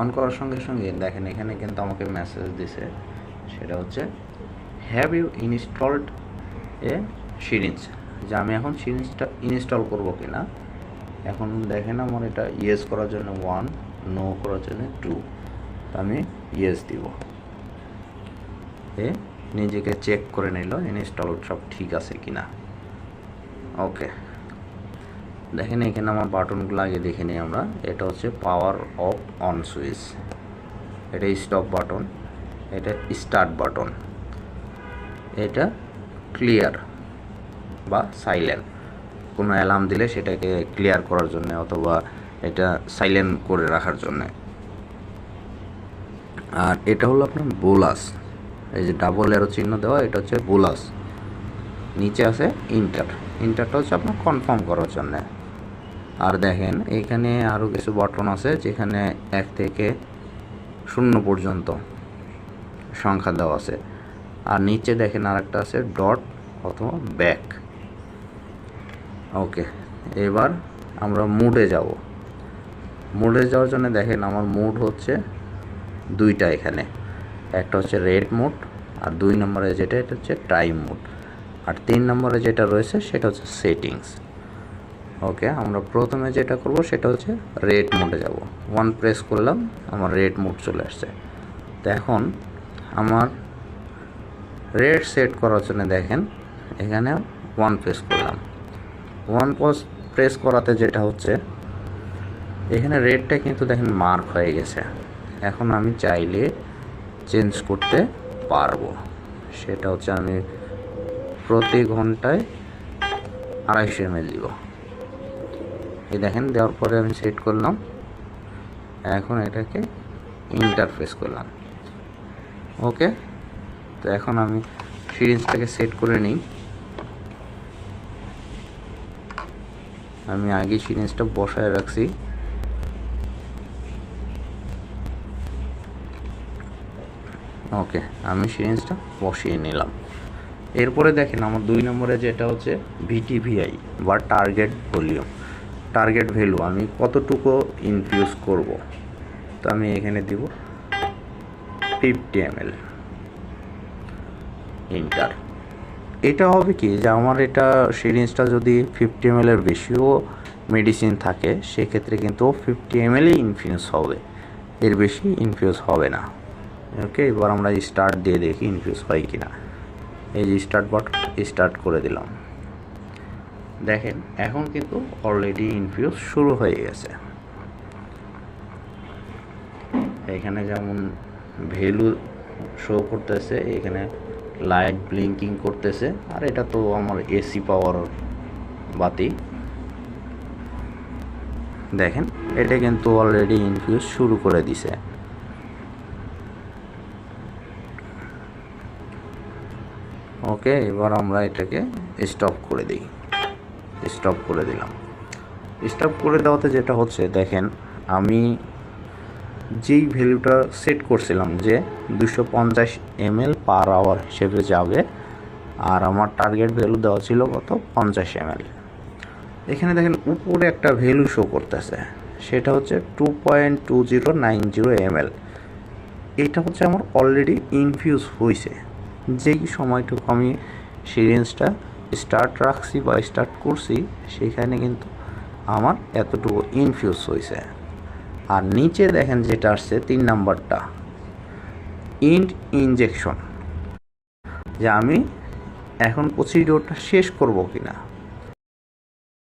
On করার সঙ্গে সঙ্গে দেখেন এখানে কিন্তু আমাকে মেসেজ দিছে। সেটা হচ্ছে have you installed a syringe যে আমি এখন সিরিঞ্জটা ইনস্টল করব কি না এখন দেখেন আমার এটা ইয়েস করার জন্য ওয়ান নো করার জন্য টু আমি ইয়েস দিব। এ নিজেকে চেক করে নিল ইনস্টল সব ঠিক আছে কি না ওকে দেখেন এখানে আমার বাটনগুলো আগে দেখে নিই আমরা। এটা হচ্ছে পাওয়ার অফ অন সুইচ এটা স্টপ বাটন এটা স্টার্ট বাটন এটা ক্লিয়ার বা সাইলেন্ট কোনো অ্যালার্ম দিলে সেটাকে ক্লিয়ার করার জন্য অথবা এটা সাইলেন্ট করে রাখার জন্য। আর এটা হলো আপনার বোলাস এই যে ডাবল এরো চিহ্ন দেওয়া, এটা হচ্ছে বোলাস নিচে আছে ইন্টার ইন্টারটা হচ্ছে আপনার কনফার্ম করার জন্য। আর দেখেন, এখানে আরও কিছু বাটন আছে যেখানে এক থেকে শূন্য পর্যন্ত সংখ্যা দেওয়া আছে। আর নিচে দেখেন আর একটা আছে ডট অথবা ব্যাক ওকে এবার আমরা মুডে যাব। মুডে যাওয়ার জন্য দেখেন আমার মুড হচ্ছে দুইটা এখানে। একটা হচ্ছে রেড মুড আর দুই নম্বরে যেটা, এটা হচ্ছে টাইম মুড আর তিন নম্বরে যেটা রয়েছে, সেটা হচ্ছে সেটিংস ওকে, আমরা প্রথমে যেটা করব সেটা হচ্ছে রেড মোডে যাব। ওয়ান প্রেস করলাম, আমার রেড মোড চলে আসছে। তো এখন আমার রেড সেট করার জন্য দেখেন, এখানে ওয়ান প্রেস করলাম। ওয়ান পস প্রেস করাতে যেটা হচ্ছে, এখানে রেডটা কিন্তু দেখেন মার্ক হয়ে গেছে। এখন আমি চাইলে চেঞ্জ করতে পারব। সেটা হচ্ছে আমি প্রতি ঘন্টায় আড়াইশো এম দিব। এই দেখেন, দেওয়ার পরে আমি সেট করলাম। এখন এটাকে ইন্টারফেস করলাম। ওকে তো এখন আমি সিরিজটাকে সেট করে নিই। আমি আগে সিরিজটা বসায় রাখছি। ওকে আমি সিরিজটা বসিয়ে নিলাম। এরপরে দেখেন, আমার দুই নম্বরে যেটা হচ্ছে ভিটিভিআই বা টার্গেট ভলিউম টার্গেট ভ্যালু আমি কতটুকু ইনফিউজ করব? তো আমি এখানে দিব ফিফটি এম এল ইন্টার এটা হবে কি যে আমার এটা সিরিঞ্জটা যদি ফিফটি এম এর বেশিও মেডিসিন থাকে, সেক্ষেত্রে কিন্তু ফিফটি এম এলই ইনফিউজ হবে। এর বেশি ইনফিউজ হবে না। ওকে এবার আমরা স্টার্ট দিয়ে দেখি ইনফিউজ হয় কি না এই যে স্টার্ট বাটন স্টার্ট করে দিলাম। দেখেন, এখন কিন্তু অলরেডি ইনফিউজ শুরু হয়ে গেছে। এখানে যেমন ভ্যালু শো করতেছে, এখানে লাইট ব্লিঙ্কিং করতেছে, আর এটা তো আমার এসি পাওয়ার বাতি। দেখেন, এটা কিন্তু অলরেডি ইনফিউজ শুরু করে দিছে। ওকে এবার আমরা এটাকে স্টপ করে দিই। স্টপ করে দিলাম। স্টপ করে দেওয়াতে যেটা হচ্ছে, দেখেন আমি যেই ভ্যালুটা সেট করছিলাম যে দুশো পঞ্চাশ এমএল পার আওয়ার হিসেবে যাবে, আর আমার টার্গেট ভ্যালু দেওয়া ছিল কত? পঞ্চাশ এমএল এখানে দেখেন উপরে একটা ভ্যালু শো করতেছে, সেটা হচ্ছে two point two zero nine zero ml এটা হচ্ছে আমার অলরেডি ইনফিউজ হয়েছে যেই সময়টুকু আমি সিরিঞ্জটা স্টার্ট রাখছি বা স্টার্ট করছি, সেখানে কিন্তু আমার এতটুকু ইনফিউজ হয়েছে। আর নিচে দেখেন যেটা আসছে, তিন নাম্বারটা। ইন্ড ইনজেকশন যে আমি এখন প্রসিডিওরটা শেষ করব কি না